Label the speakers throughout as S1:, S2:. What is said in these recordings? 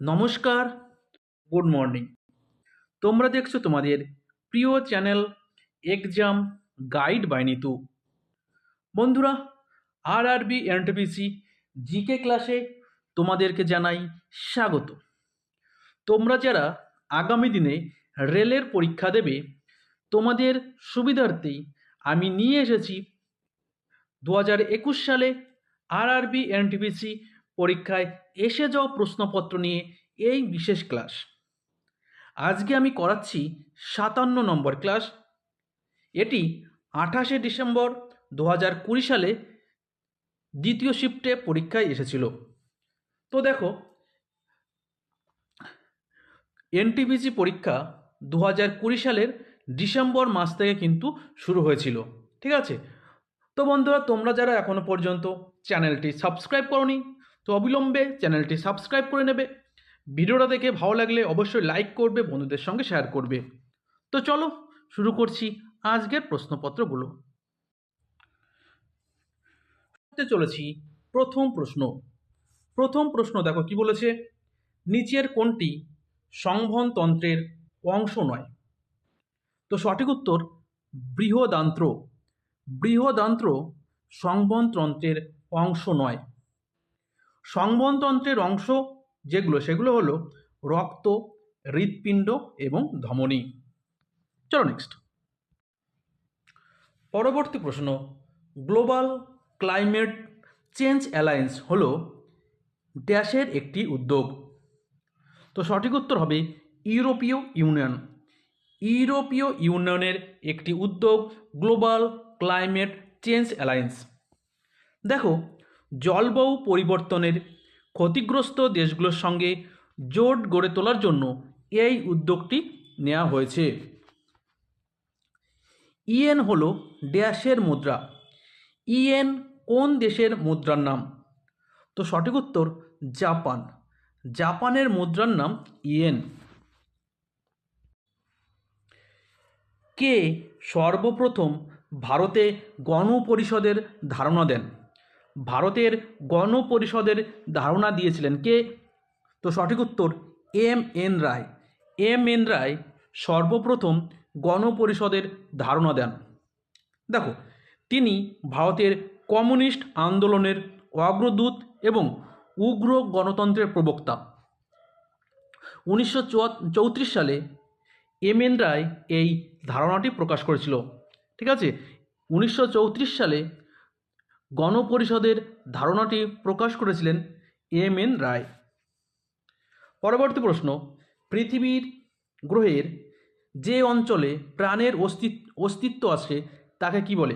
S1: নমস্কার, good morning. তোমরা দেখছ তোমাদের প্রিয় channel exam guide by Nitu. বন্ধুরা আর আরবি এনটিপিসি জিকে ক্লাসে তোমাদেরকে জানাই স্বাগত। তোমরা যারা আগামী দিনে রেলের পরীক্ষা দেবে, তোমাদের সুবিধার্থেই আমি নিয়ে এসেছি দু হাজার একুশ সালে আর আরবি এনটিপিসি পরীক্ষায় এসে যাওয়া প্রশ্নপত্র নিয়ে এই বিশেষ ক্লাস। আজকে আমি করাচ্ছি সাতান্ন নম্বর ক্লাস। এটি আঠাশে ডিসেম্বর দু হাজার কুড়ি সালে দ্বিতীয় শিফটে পরীক্ষায় এসেছিল। তো দেখো, এনটিপিসি পরীক্ষা দু হাজার কুড়ি সালের ডিসেম্বর মাস থেকে কিন্তু শুরু হয়েছিল, ঠিক আছে? তো বন্ধুরা, তোমরা যারা এখনও পর্যন্ত চ্যানেলটি সাবস্ক্রাইব করনি তো অবিলম্বে চ্যানেলটি সাবস্ক্রাইব করে নেবে। ভিডিওটা দেখে ভালো লাগলে অবশ্যই লাইক করবে, বন্ধুদের সঙ্গে শেয়ার করবে। তো চলো শুরু করছি আজকের প্রশ্নপত্রগুলো। চলেছি প্রথম প্রশ্ন। প্রথম প্রশ্ন দেখো কি বলেছে? নিচের কোনটি সংবহনতন্ত্রের অংশ নয়? তো সঠিক উত্তর, বৃহদান্ত্র। বৃহদান্ত্র সংবহনতন্ত্রের অংশ নয়। সংবহনতন্ত্রের অংশ যেগুলো, সেগুলো হলো রক্ত, হৃৎপিণ্ড এবং ধমনী। চলো নেক্সট পরবর্তী প্রশ্ন। গ্লোবাল ক্লাইমেট চেঞ্জ অ্যালায়েন্স হল ড্যাশের একটি উদ্যোগ। তো সঠিক উত্তর হবে ইউরোপীয় ইউনিয়ন। ইউরোপীয় ইউনিয়নের একটি উদ্যোগ গ্লোবাল ক্লাইমেট চেঞ্জ অ্যালায়েন্স। দেখো জলবায়ু পরিবর্তনের ক্ষতিগ্রস্ত দেশগুলোর সঙ্গে জোট গড়ে তোলার জন্য এই উদ্যোগটি নেওয়া হয়েছে। ইএন হল ড্যাশের মুদ্রা। ইএন কোন দেশের মুদ্রার নাম? তো সঠিক উত্তর, জাপান। জাপানের মুদ্রার নাম ইয়েন কে সর্বপ্রথম ভারতে গণপরিষদের ধারণা দেন? ভারতের গণপরিষদের ধারণা দিয়েছিলেন কে? তো সঠিক উত্তর, M N Roy. M N Roy সর্বপ্রথম গণপরিষদের ধারণা দেন। দেখো, তিনি ভারতের কমিউনিস্ট আন্দোলনের অগ্রদূত এবং উগ্র গণতন্ত্রের প্রবক্তা। উনিশশো চৌত্রিশ সালে এম এন রায় এই ধারণাটি প্রকাশ করেছিল। ঠিক আছে? উনিশশো চৌত্রিশ সালে গণপরিষদের ধারণাটি প্রকাশ করেছিলেন এম এন রায়। পরবর্তী প্রশ্ন, পৃথিবীর গ্রহের যে অঞ্চলে প্রাণের অস্তিত্ব অস্তিত্ব আছে তাকে কি বলে?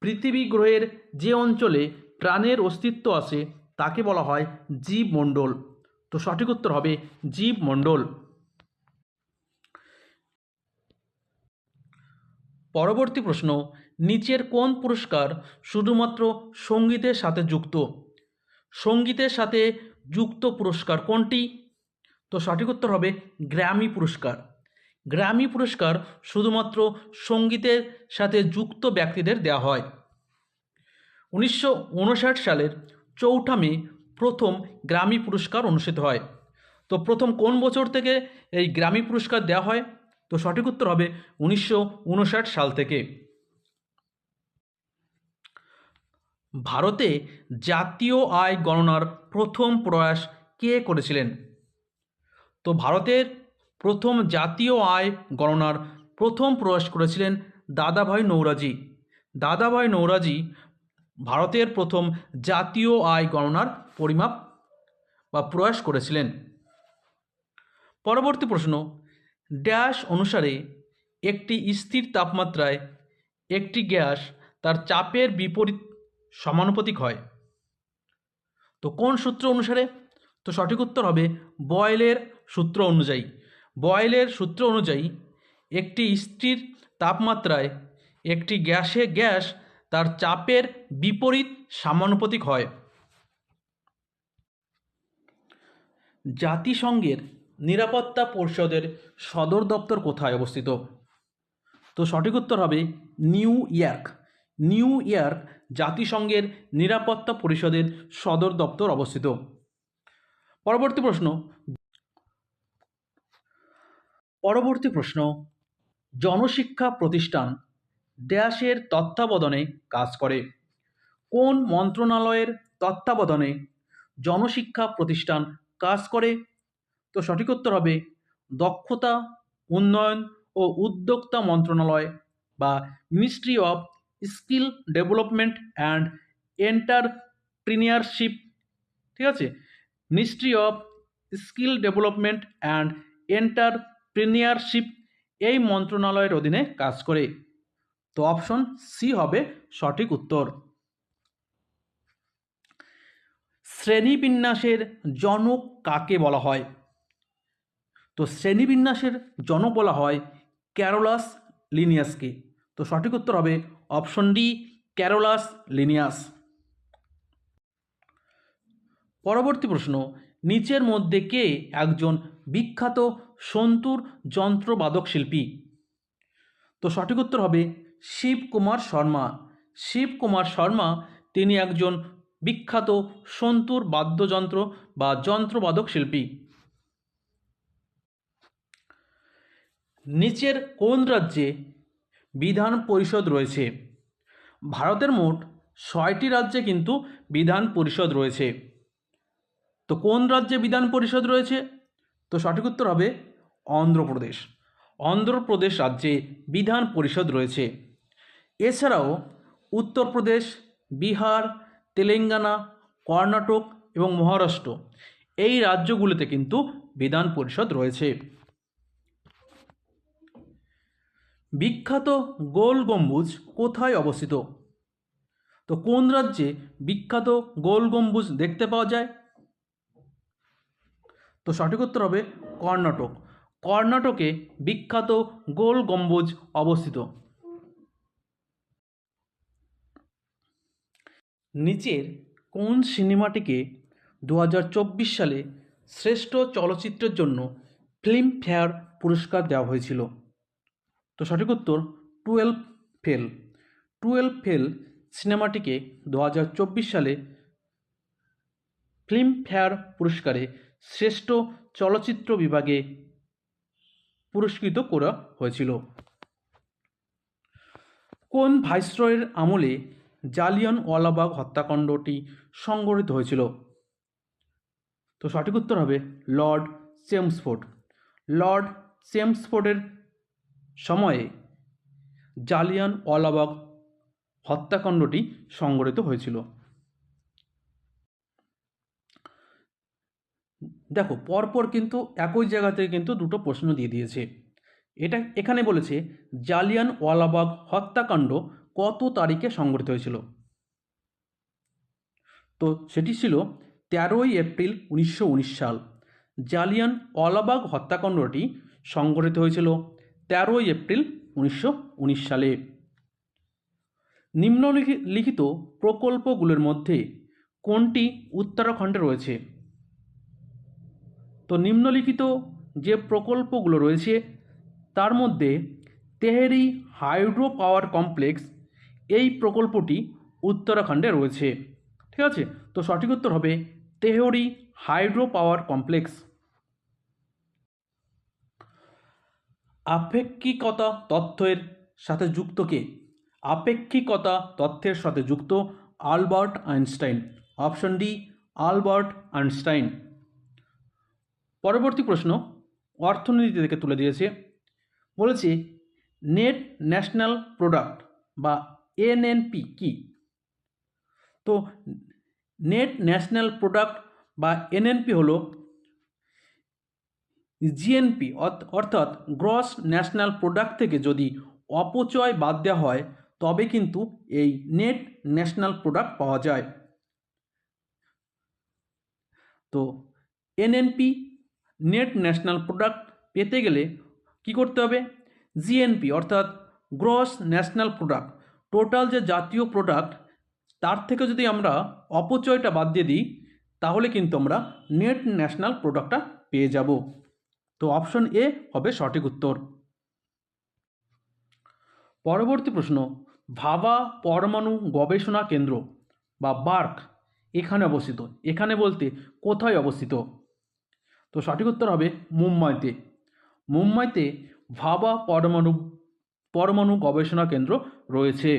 S1: পৃথিবী গ্রহের যে অঞ্চলে প্রাণের অস্তিত্ব আছে তাকে বলা হয় জীবমণ্ডল। তো সঠিক উত্তর হবে জীবমণ্ডল। পরবর্তী প্রশ্ন, নিচের কোন পুরস্কার শুধুমাত্র সঙ্গীতের সাথে যুক্ত? সঙ্গীতের সাথে যুক্ত পুরস্কার কোনটি? তো সঠিক উত্তর হবে গ্র্যামি পুরস্কার। গ্র্যামি পুরস্কার শুধুমাত্র সঙ্গীতের সাথে যুক্ত ব্যক্তিদের দেওয়া হয়। উনিশশো উনষাট সালের চৌঠা মে প্রথম গ্রামী পুরস্কার অনুষ্ঠিত হয়। তো প্রথম কোন বছর থেকে এই গ্রামী পুরস্কার দেওয়া হয়? তো সঠিক উত্তর হবে উনিশশো উনষাট সাল থেকে। ভারতে জাতীয় আয় গণনার প্রথম প্রয়াস কে করেছিলেন? তো ভারতের প্রথম জাতীয় আয় গণনার প্রথম প্রয়াস করেছিলেন দাদাভাই নৌরাজি। দাদাভাই নৌরাজি ভারতের প্রথম জাতীয় আয় গণনার পরিমাপ বা প্রয়াস করেছিলেন। পরবর্তী প্রশ্ন ড্যাশ অনুসারে একটি স্থির তাপমাত্রায় একটি গ্যাস তার চাপের বিপরীত সমানুপাতিক হয়। তো কোন সূত্র অনুসারে? তো সঠিক উত্তর হবে বয়েলের সূত্র অনুযায়ী। বয়েলের সূত্র অনুযায়ী একটি স্থির তাপমাত্রায় একটি গ্যাসে গ্যাস তার চাপের বিপরীত সমানুপাতিক হয়। জাতিসংঘের নিরাপত্তা পরিষদের সদর দপ্তর কোথায় অবস্থিত? তো সঠিক উত্তর হবে নিউ ইয়র্ক। নিউ ইয়র্ক জাতিসংঘের নিরাপত্তা পরিষদের সদর দপ্তর অবস্থিত। পরবর্তী প্রশ্ন পরবর্তী প্রশ্ন, জনশিক্ষা প্রতিষ্ঠান ড্যাশের তত্ত্বাবধানে কাজ করে। কোন মন্ত্রণালয়ের তত্ত্বাবধানে জনশিক্ষা প্রতিষ্ঠান কাজ করে? তো সঠিক উত্তর হবে দক্ষতা, উন্নয়ন ও উদ্যোক্তা মন্ত্রণালয় বা ministry of skill development and entrepreneurship ঠিক আছে? Ministry of skill development and entrepreneurship এই মন্ত্রণালয়ের অধীনে কাজ করে। তো অপশন সি হবে সঠিক উত্তর। শ্রেণীবিন্যাসের জনক কাকে বলা হয়? তো শ্রেণীবিন্যাসের জনক বলা হয় ক্যারোলাস লিনিয়াসকে। তো সঠিক উত্তর হবে অপশন ডি, ক্যারোলাস লিনিয়াস। পরবর্তী প্রশ্ন, নিচের মধ্যে কে একজন বিখ্যাত সন্তুর যন্ত্রবাদক শিল্পী? তো সঠিক উত্তর হবে শিবকুমার শর্মা। শিবকুমার শর্মা তিনি একজন বিখ্যাত সন্তুর বাদ্যযন্ত্র বা যন্ত্রবাদক শিল্পী। নিচের কোন রাজ্যে বিধান পরিষদ রয়েছে? ভারতের মোট ছয়টি রাজ্যে কিন্তু বিধান পরিষদ রয়েছে। তো কোন রাজ্যে বিধান পরিষদ রয়েছে? তো সঠিক উত্তর হবে অন্ধ্রপ্রদেশ। অন্ধ্রপ্রদেশ রাজ্যে বিধান পরিষদ রয়েছে। এছাড়াও উত্তরপ্রদেশ, বিহার, তেলেঙ্গানা, কর্ণাটক এবং মহারাষ্ট্র এই রাজ্যগুলিতে কিন্তু বিধান পরিষদ রয়েছে। বিখ্যাত গোল গম্বুজ কোথায় অবস্থিত? তো কোন রাজ্যে বিখ্যাত গোল গম্বুজ দেখতে পাওয়া যায়? তো সঠিক উত্তর হবে কর্ণাটক। কর্ণাটকে বিখ্যাত গোল গম্বুজ অবস্থিত। নিচের কোন সিনেমাটিকে দু হাজার চব্বিশ সালে শ্রেষ্ঠ চলচ্চিত্রের জন্য ফিল্মফেয়ার পুরস্কার দেওয়া হয়েছিল? তো সঠিক উত্তর, টুয়েলভ ফেল। টুয়েলভ ফেল সিনেমাটিকে দু হাজার চব্বিশ সালে ফিল্মফেয়ার পুরস্কারে শ্রেষ্ঠ চলচ্চিত্র বিভাগে পুরস্কৃত করা হয়েছিল। কোন ভাইসরয়ের আমলে জালিয়ান ওয়ালাবাগ হত্যাকাণ্ডটি সংগঠিত হয়েছিল? তো সঠিক উত্তর হবে লর্ড চেমসফোর্ড। লর্ড চেমসফোর্ডের সময়ে জালিয়ান ওয়ালাবাগ হত্যাকাণ্ডটি সংগঠিত হয়েছিল। দেখো, পরপর কিন্তু একই জায়গা থেকে কিন্তু দুটো প্রশ্ন দিয়ে দিয়েছে। এটা এখানে বলেছে, জালিয়ান ওয়ালাবাগ হত্যাকাণ্ড কত তারিখে সংগঠিত হয়েছিল? তো সেটি ছিল তেরোই এপ্রিল উনিশশো উনিশ সাল। জালিয়ান ওয়ালাবাগ হত্যাকাণ্ডটি সংগঠিত হয়েছিল তেরোই এপ্রিল উনিশশো উনিশ সালে। নিম্নলিখিত প্রকল্পগুলোর মধ্যে কোনটি উত্তরাখণ্ডে রয়েছে? তো নিম্নলিখিত যে প্রকল্পগুলো রয়েছে, তার মধ্যে তেহেরি হাইড্রো পাওয়ার কমপ্লেক্স, এই প্রকল্পটি উত্তরাখণ্ডে রয়েছে। ঠিক আছে? তো সঠিক উত্তর হবে তেহরি হাইড্রো পাওয়ার কমপ্লেক্স। আপেক্ষিকতা তথ্যের সাথে যুক্ত কে? আপেক্ষিকতা তথ্যের সাথে যুক্ত Albert Einstein. Option D, Albert Einstein. পরবর্তী প্রশ্ন অর্থনীতি থেকে তুলে দিয়েছে। বলেছে, নেট ন্যাশনাল প্রোডাক্ট বা এনএনপি কি? তো, নেট ন্যাশনাল প্রোডাক্ট বা এনএনপি হলো জিএনপি অর্থাৎ গ্রস ন্যাশনাল প্রোডাক্ট থেকে যদি অপচয় বাদ দেওয়া হয়, তবে কিন্তু এই নেট ন্যাশনাল প্রোডাক্ট পাওয়া যায়। তো এনএনপি নেট ন্যাশনাল প্রোডাক্ট পেতে গেলে কি করতে হবে? জিএনপি অর্থাৎ গ্রস ন্যাশনাল প্রোডাক্ট টোটাল যে জাতীয় প্রোডাক্ট তার থেকে যদি আমরা অপচয়টা বাদ দিয়ে দিই, তাহলে কিন্তু আমরা নেট ন্যাশনাল প্রোডাক্টটা পেয়ে যাব। তো অপশন এ হবে সঠিক উত্তর। পরবর্তী প্রশ্ন, ভাবা পরমাণু গবেষণা কেন্দ্র বা বার্ক এখানে অবস্থিত। এখানে বলতে কোথায় অবস্থিত? তো সঠিক উত্তর হবে মুম্বাইতে। মুম্বাইতে ভাবা পরমাণু পরমাণু গবেষণা কেন্দ্র রয়েছে।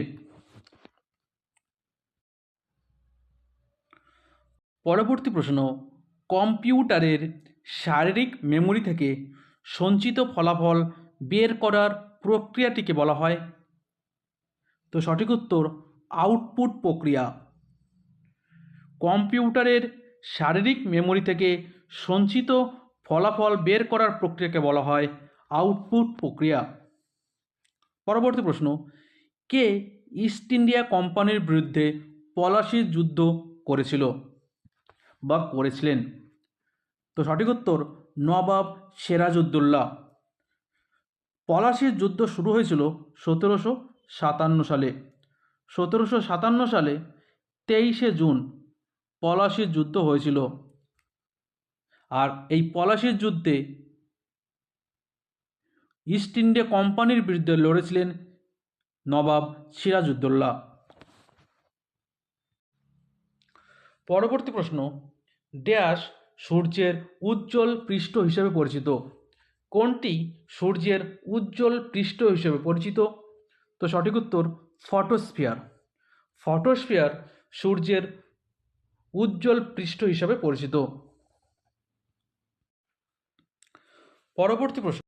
S1: পরবর্তী প্রশ্ন, কম্পিউটারের শারীরিক মেমোরি থেকে সঞ্চিত ফলাফল বের করার প্রক্রিয়াটিকে বলা হয়। তো সঠিক উত্তর, আউটপুট প্রক্রিয়া। কম্পিউটারের শারীরিক মেমোরি থেকে সঞ্চিত ফলাফল বের করার প্রক্রিয়াকে বলা হয় আউটপুট প্রক্রিয়া। পরবর্তী প্রশ্ন, কে ইস্ট ইন্ডিয়া কোম্পানির বিরুদ্ধে পলাশির যুদ্ধ করেছিল বা করেছিলেন? তো সঠিক উত্তর, নবাব সিরাজউদ্দৌলা। পলাশির যুদ্ধ শুরু হয়েছিল সতেরোশো সাতান্ন সালে। সতেরোশো সাতান্ন সালে তেইশে জুন পলাশির যুদ্ধ হয়েছিল। আর এই পলাশির যুদ্ধে ইস্ট ইন্ডিয়া কোম্পানির বিরুদ্ধে লড়েছিলেন নবাব সিরাজউদ্দৌলা। পরবর্তী প্রশ্ন ড্যাশ সূর্যের উজ্জ্বল পৃষ্ঠ হিসেবে পরিচিত। কোনটি সূর্যের উজ্জ্বল পৃষ্ঠ হিসেবে পরিচিত? তো সঠিক উত্তর, ফটোস্ফিয়ার। ফটোস্ফিয়ার সূর্যের উজ্জ্বল পৃষ্ঠ হিসাবে পরিচিত। পরবর্তী প্রশ্ন।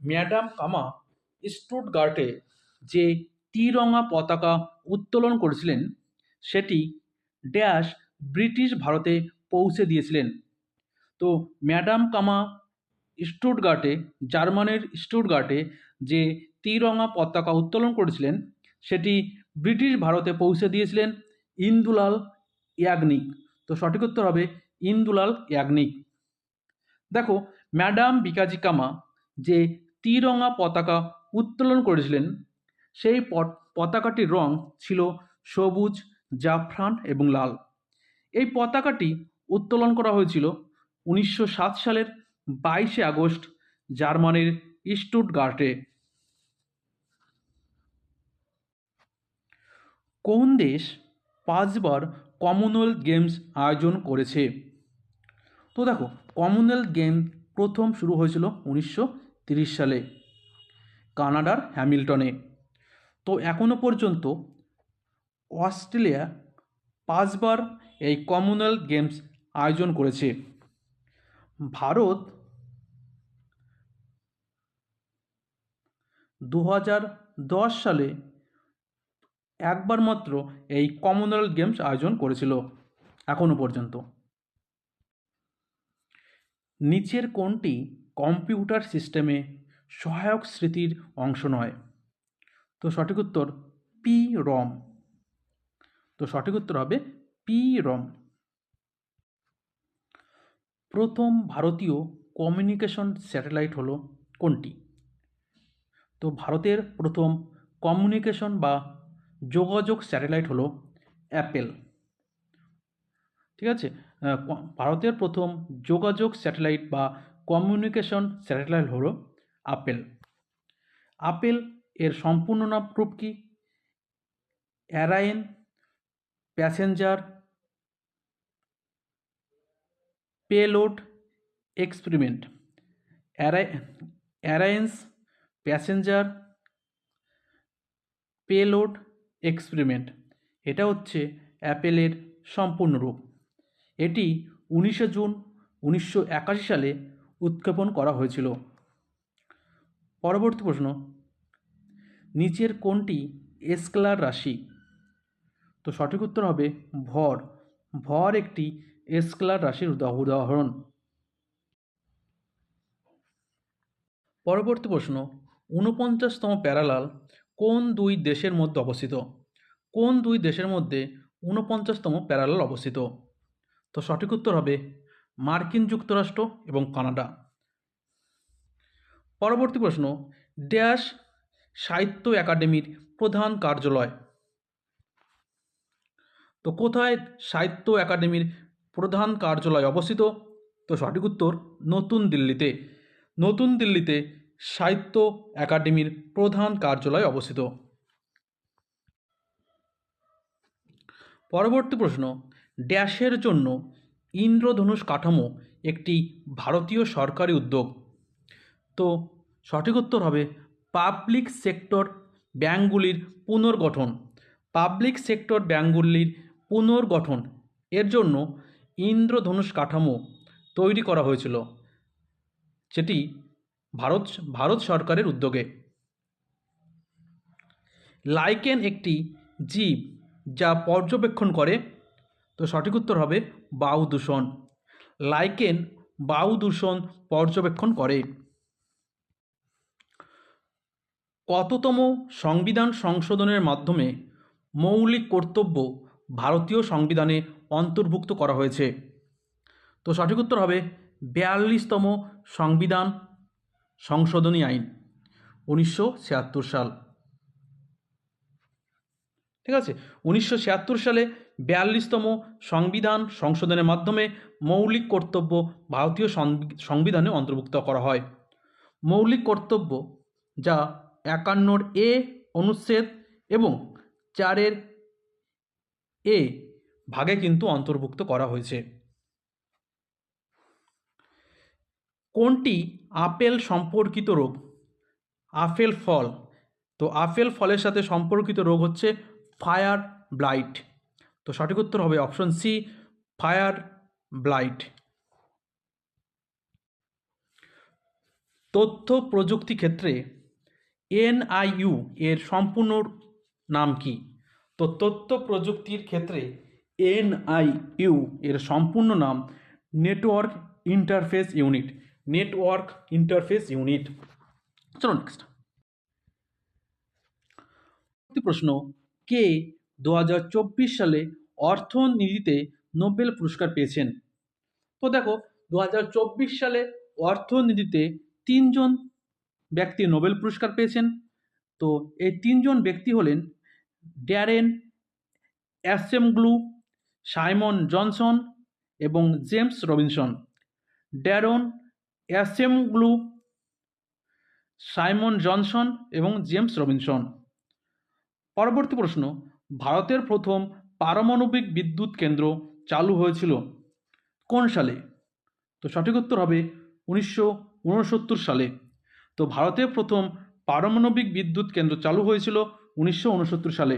S1: ম্যাডাম কামা স্টুটগার্টে যে ত্রিরঙা পতাকা উত্তোলন করেছিলেন, সেটি ড্যাশ ব্রিটিশ ভারতে পৌঁছে দিয়েছিলেন। তো ম্যাডাম কামা স্টুটগার্টে, জার্মানির স্টুটগার্টে যে ত্রিরঙা পতাকা উত্তোলন করেছিলেন, সেটি ব্রিটিশ ভারতে পৌঁছে দিয়েছিলেন ইন্দুলাল ইয়াগনিক। তো সঠিক উত্তর হবে ইন্দুলাল ইয়াগনিক। দেখো, ম্যাডাম বিকাজি কামা যে ত্রিরঙা পতাকা উত্তোলন করেছিলেন, সেই পতাকাটির রং ছিল সবুজ, জাফরান এবং লাল। এই পতাকাটি উত্তোলন করা হয়েছিল উনিশশো সাত সালের বাইশে আগস্ট জার্মানির স্টুটগার্টে। কোন দেশ পাঁচবার কমনওয়েলথ গেমস আয়োজন করেছে? তো দেখো, কমনওয়েলথ গেম প্রথম শুরু হয়েছিল উনিশশো সালে কানাডার হ্যামিল্টনে। তো এখনও পর্যন্ত অস্ট্রেলিয়া পাঁচবার এই কমনওয়েলথ গেমস আয়োজন করেছে। ভারত দু হাজার দশ সালে একবার মাত্র এই কমনওয়েলথ গেমস আয়োজন করেছিল এখনও পর্যন্ত। নিচের কোনটি কম্পিউটার সিস্টেমে সহায়ক স্মৃতির অংশ নয়। তো সঠিক উত্তর পি রম তো সঠিক উত্তর হবে পি রম প্রথম ভারতীয় কমিউনিকেশন স্যাটেলাইট হলো কোনটি? তো ভারতের প্রথম কমিউনিকেশন বা যোগাযোগ স্যাটেলাইট হলো অ্যাপেল। ঠিক আছে? ভারতের প্রথম যোগাযোগ স্যাটেলাইট বা কমিউনিকেশন স্যাটেলাইট হলো আপেল আপেল এর সম্পূর্ণ নাম রূপ কি? Ariane, passenger payload experiment. অ্যারাই Arianes passenger payload experiment. এটা হচ্ছে অ্যাপেলের সম্পূর্ণ রূপ। এটি উনিশে জুন উনিশশো একাশি সালে উৎক্ষেপণ করা হয়েছিল। পরবর্তী প্রশ্ন, নিচের কোনটি স্কেলার রাশি? তো সঠিক উত্তর হবে ভর। ভর একটি স্কেলার রাশির উদাহরণ। পরবর্তী প্রশ্ন, ঊনপঞ্চাশতম প্যারালাল কোন দুই দেশের মধ্যে অবস্থিত? কোন দুই দেশের মধ্যে ঊনপঞ্চাশতম প্যারালাল অবস্থিত? তো সঠিক উত্তর হবে মার্কিন যুক্তরাষ্ট্র এবং কানাডা। পরবর্তী প্রশ্ন, ড্যাশ সাহিত্য একাডেমির প্রধান কার্যালয়? তো কোথায় সাহিত্য একাডেমির প্রধান কার্যালয় অবস্থিত। তো সঠিক উত্তর, নতুন দিল্লিতে। নতুন দিল্লিতে সাহিত্য একাডেমির প্রধান কার্যালয় অবস্থিত। পরবর্তী প্রশ্ন, ড্যাশের জন্য ইন্দ্রধনুষ কাঠামো একটি ভারতীয় সরকারি উদ্যোগ। তো সঠিক উত্তর হবে, পাবলিক সেক্টর ব্যাঙ্কগুলির পুনর্গঠন। পাবলিক সেক্টর ব্যাঙ্কগুলির পুনর্গঠন। এর জন্য ইন্দ্রধনুষ কাঠামো তৈরি করা হয়েছিল, যেটি ভারত ভারত সরকারের উদ্যোগে। লাইকেন একটি জীব যা পর্যবেক্ষণ করে, তো সঠিক উত্তর হবে বায়ু দূষণ। লাইকেন বায়ু দূষণ পর্যবেক্ষণ করে। কততম সংবিধান সংশোধনের মাধ্যমে মৌলিক কর্তব্য ভারতীয় সংবিধানে অন্তর্ভুক্ত করা হয়েছে। তো সঠিক উত্তর হবে বিয়াল্লিশতম সংবিধান সংশোধনী আইন, উনিশশো ছিয়াত্তর সাল। ঠিক আছে? উনিশশো ছিয়াত্তর সালে বিয়াল্লিশতম সংবিধান সংশোধনের মাধ্যমে মৌলিক কর্তব্য ভারতীয় সংবিধানে অন্তর্ভুক্ত করা হয়। মৌলিক কর্তব্য যা একান্নর এ অনুচ্ছেদ এবং চারের এ ভাগে কিন্তু অন্তর্ভুক্ত করা হয়েছে। কোনটি আপেল সম্পর্কিত রোগ? আপেল ফল। তো আপেল ফলের সাথে সম্পর্কিত রোগ হচ্ছে ফায়ার ব্লাইট। তো সঠিক উত্তর হবে অপশন সি, ফায়ার ব্লাইট। তথ্য প্রযুক্তি ক্ষেত্রে এনআইইউ এর সম্পূর্ণ নাম কি? তো তথ্য প্রযুক্তির ক্ষেত্রে এনআইইউ এর সম্পূর্ণ নাম network interface unit network interface unit চলো নেক্সট প্রশ্ন, কে দু হাজার চব্বিশ সালে অর্থনীতিতে নোবেল পুরস্কার পেয়েছেন? তো দেখো দু হাজার চব্বিশ সালে অর্থনীতিতে তিনজন ব্যক্তি নোবেল পুরস্কার পেয়েছেন। তো এই তিনজন ব্যক্তি হলেন ড্যারেন অ্যাসেমগ্লু সাইমন জনসন এবং James Robinson. Daron Acemoglu, Simon Johnson এবং জেমস রবিনসন। পরবর্তী প্রশ্ন, ভারতের প্রথম পারমাণবিক বিদ্যুৎ কেন্দ্র চালু হয়েছিল কোন সালে? তো সঠিক উত্তর হবে উনিশশো উনসত্তর সালে। তো ভারতের প্রথম পারমাণবিক বিদ্যুৎ কেন্দ্র চালু হয়েছিল উনিশশো উনসত্তর সালে।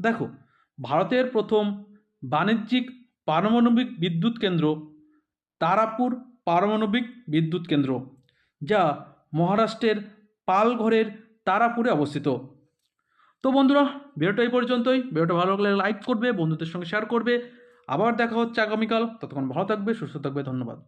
S1: দেখো, ভারতের প্রথম বাণিজ্যিক পারমাণবিক বিদ্যুৎ কেন্দ্র, তারাপুর পারমাণবিক বিদ্যুৎ কেন্দ্র, যা মহারাষ্ট্রের পালঘরের তারাপুরে অবস্থিত। তো বন্ধুরা, ভিডিওটা এই পর্যন্তই। ভিডিওটা ভালো লাগলে লাইক করবে, বন্ধুদের সঙ্গে শেয়ার করবে। আবার দেখা হচ্ছে আগামীকাল। ততক্ষণ ভালো থাকবে, সুস্থ থাকবে। ধন্যবাদ।